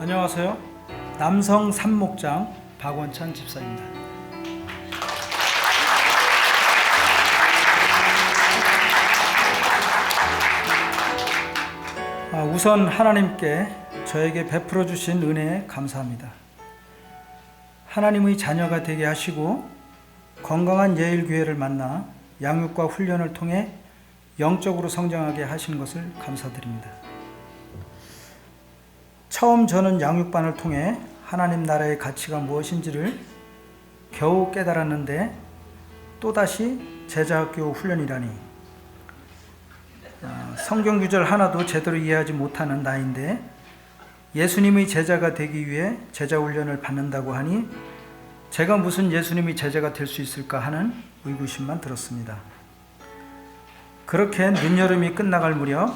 안녕하세요. 남성 산목장 박원찬 집사입니다. 아, 우선 하나님께 저에게 베풀어 주신 은혜에 감사합니다. 하나님의 자녀가 되게 하시고 건강한 예일 교회를 만나 양육과 훈련을 통해 영적으로 성장하게 하신 것을 감사드립니다. 처음 저는 양육반을 통해 하나님 나라의 가치가 무엇인지를 겨우 깨달았는데 또다시 제자학교 훈련이라니 아, 성경 구절 하나도 제대로 이해하지 못하는 나인데 예수님의 제자가 되기 위해 제자 훈련을 받는다고 하니 제가 무슨 예수님의 제자가 될 수 있을까 하는 의구심만 들었습니다. 그렇게 늦여름이 끝나갈 무렵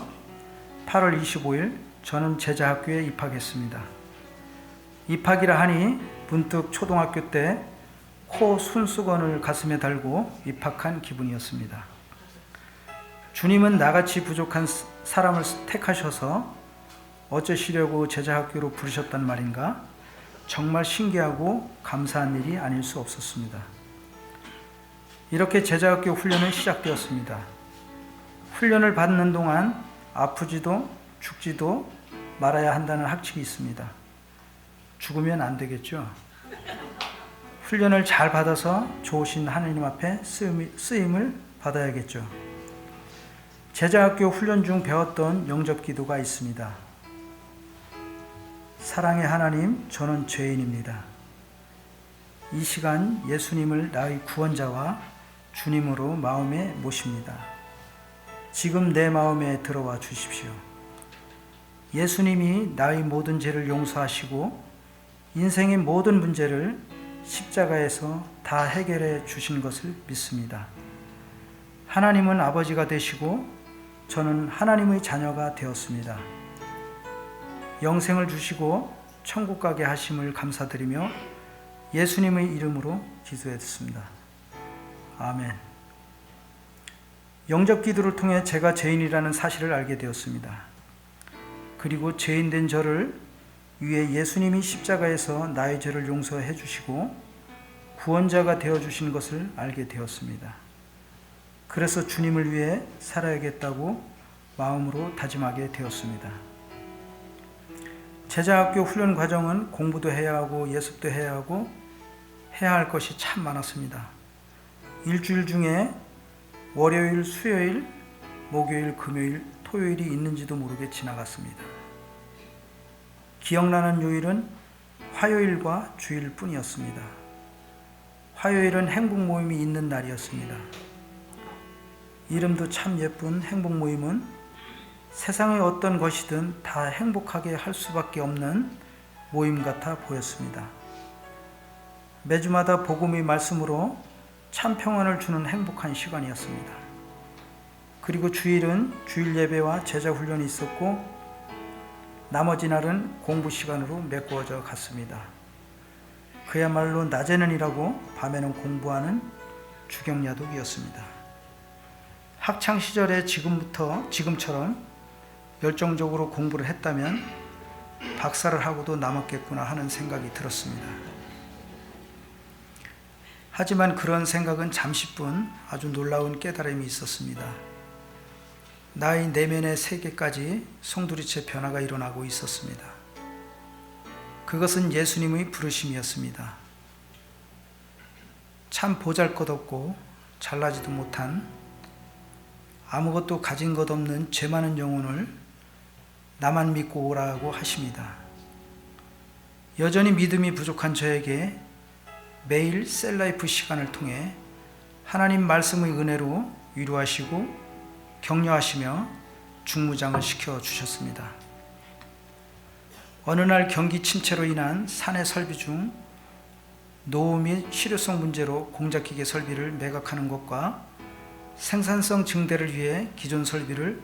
8월 25일 저는 제자학교에 입학했습니다. 입학이라 하니 문득 초등학교 때코 손수건을 가슴에 달고 입학한 기분이었습니다. 주님은 나같이 부족한 사람을 택하셔서 어쩌시려고 제자학교로 부르셨단 말인가? 정말 신기하고 감사한 일이 아닐 수 없었습니다. 이렇게 제자학교 훈련은 시작되었습니다. 훈련을 받는 동안 아프지도 죽지도 말아야 한다는 학칙이 있습니다. 죽으면 안 되겠죠. 훈련을 잘 받아서 좋으신 하느님 앞에 쓰임을 받아야겠죠. 제자학교 훈련 중 배웠던 영접 기도가 있습니다. 사랑의 하나님, 저는 죄인입니다. 이 시간 예수님을 나의 구원자와 주님으로 마음에 모십니다. 지금 내 마음에 들어와 주십시오. 예수님이 나의 모든 죄를 용서하시고 인생의 모든 문제를 십자가에서 다 해결해 주신 것을 믿습니다. 하나님은 아버지가 되시고 저는 하나님의 자녀가 되었습니다. 영생을 주시고 천국 가게 하심을 감사드리며 예수님의 이름으로 기도했습니다. 아멘. 영접 기도를 통해 제가 죄인이라는 사실을 알게 되었습니다. 그리고 죄인된 저를 위해 예수님이 십자가에서 나의 죄를 용서해 주시고 구원자가 되어 주신 것을 알게 되었습니다. 그래서 주님을 위해 살아야겠다고 마음으로 다짐하게 되었습니다. 제자학교 훈련 과정은 공부도 해야 하고 예습도 해야 하고 해야 할 것이 참 많았습니다. 일주일 중에 월요일, 수요일, 목요일, 금요일, 토요일이 있는지도 모르게 지나갔습니다. 기억나는 요일은 화요일과 주일 뿐이었습니다. 화요일은 행복 모임이 있는 날이었습니다. 이름도 참 예쁜 행복 모임은 세상의 어떤 것이든 다 행복하게 할 수밖에 없는 모임 같아 보였습니다. 매주마다 복음의 말씀으로 참 평안을 주는 행복한 시간이었습니다. 그리고 주일은 주일 예배와 제자 훈련이 있었고 나머지 날은 공부 시간으로 메꾸어져 갔습니다. 그야말로 낮에는 일하고 밤에는 공부하는 주경야독이었습니다. 학창 시절에 지금부터 지금처럼 열정적으로 공부를 했다면 박사를 하고도 남았겠구나 하는 생각이 들었습니다. 하지만 그런 생각은 잠시뿐 아주 놀라운 깨달음이 있었습니다. 나의 내면의 세계까지 송두리째 변화가 일어나고 있었습니다. 그것은 예수님의 부르심이었습니다. 참 보잘 것 없고 잘나지도 못한 아무것도 가진 것 없는 죄 많은 영혼을 나만 믿고 오라고 하십니다. 여전히 믿음이 부족한 저에게 매일 셀라이프 시간을 통해 하나님 말씀의 은혜로 위로하시고 격려하시며 중무장을 시켜 주셨습니다. 어느 날 경기 침체로 인한 산해 설비 중 노후 및 실효성 문제로 공작기계 설비를 매각하는 것과 생산성 증대를 위해 기존 설비를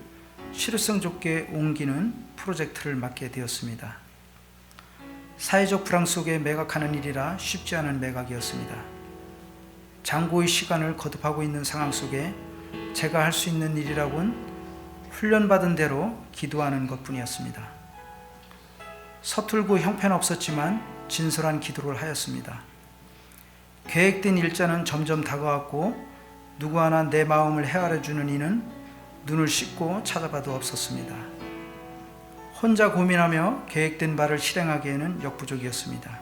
실효성 좋게 옮기는 프로젝트를 맡게 되었습니다. 사회적 불황 속에 매각하는 일이라 쉽지 않은 매각이었습니다. 장고의 시간을 거듭하고 있는 상황 속에 제가 할 수 있는 일이라곤 훈련받은 대로 기도하는 것 뿐이었습니다. 서툴고 형편없었지만 진솔한 기도를 하였습니다. 계획된 일자는 점점 다가왔고 누구 하나 내 마음을 헤아려 주는 이는 눈을 씻고 찾아봐도 없었습니다. 혼자 고민하며 계획된 바를 실행하기에는 역부족이었습니다.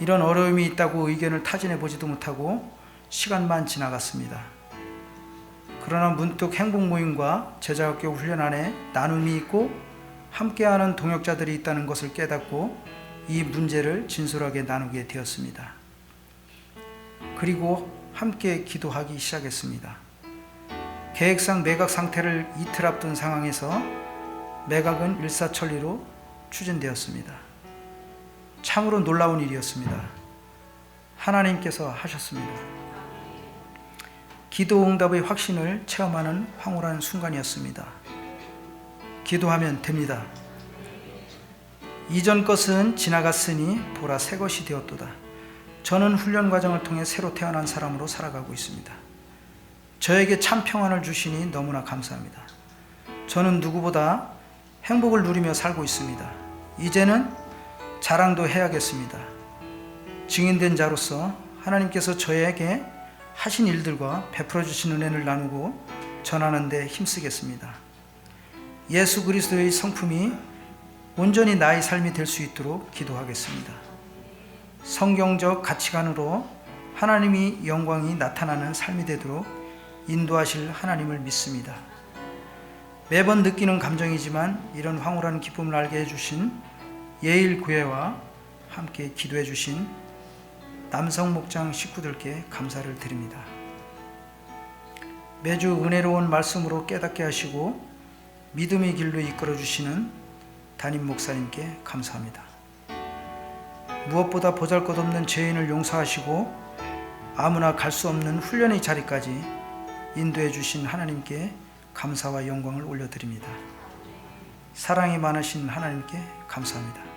이런 어려움이 있다고 의견을 타진해 보지도 못하고 시간만 지나갔습니다. 그러나 문득 행복 모임과 제자학교 훈련 안에 나눔이 있고 함께하는 동역자들이 있다는 것을 깨닫고 이 문제를 진솔하게 나누게 되었습니다. 그리고 함께 기도하기 시작했습니다. 계획상 매각 상태를 이틀 앞둔 상황에서 매각은 일사천리로 추진되었습니다. 참으로 놀라운 일이었습니다. 하나님께서 하셨습니다. 기도 응답의 확신을 체험하는 황홀한 순간이었습니다. 기도하면 됩니다. 이전 것은 지나갔으니 보라 새 것이 되었도다. 저는 훈련 과정을 통해 새로 태어난 사람으로 살아가고 있습니다. 저에게 참 평안을 주시니 너무나 감사합니다. 저는 누구보다 행복을 누리며 살고 있습니다. 이제는 자랑도 해야겠습니다. 증인된 자로서 하나님께서 저에게 하신 일들과 베풀어 주신 은혜를 나누고 전하는 데 힘쓰겠습니다. 예수 그리스도의 성품이 온전히 나의 삶이 될 수 있도록 기도하겠습니다. 성경적 가치관으로 하나님이 영광이 나타나는 삶이 되도록 인도하실 하나님을 믿습니다. 매번 느끼는 감정이지만 이런 황홀한 기쁨을 알게 해주신 예일교회와 함께 기도해 주신 남성 목장 식구들께 감사를 드립니다. 매주 은혜로운 말씀으로 깨닫게 하시고 믿음의 길로 이끌어 주시는 담임 목사님께 감사합니다. 무엇보다 보잘것없는 죄인을 용서하시고 아무나 갈 수 없는 훈련의 자리까지 인도해 주신 하나님께 감사와 영광을 올려드립니다. 사랑이 많으신 하나님께 감사합니다.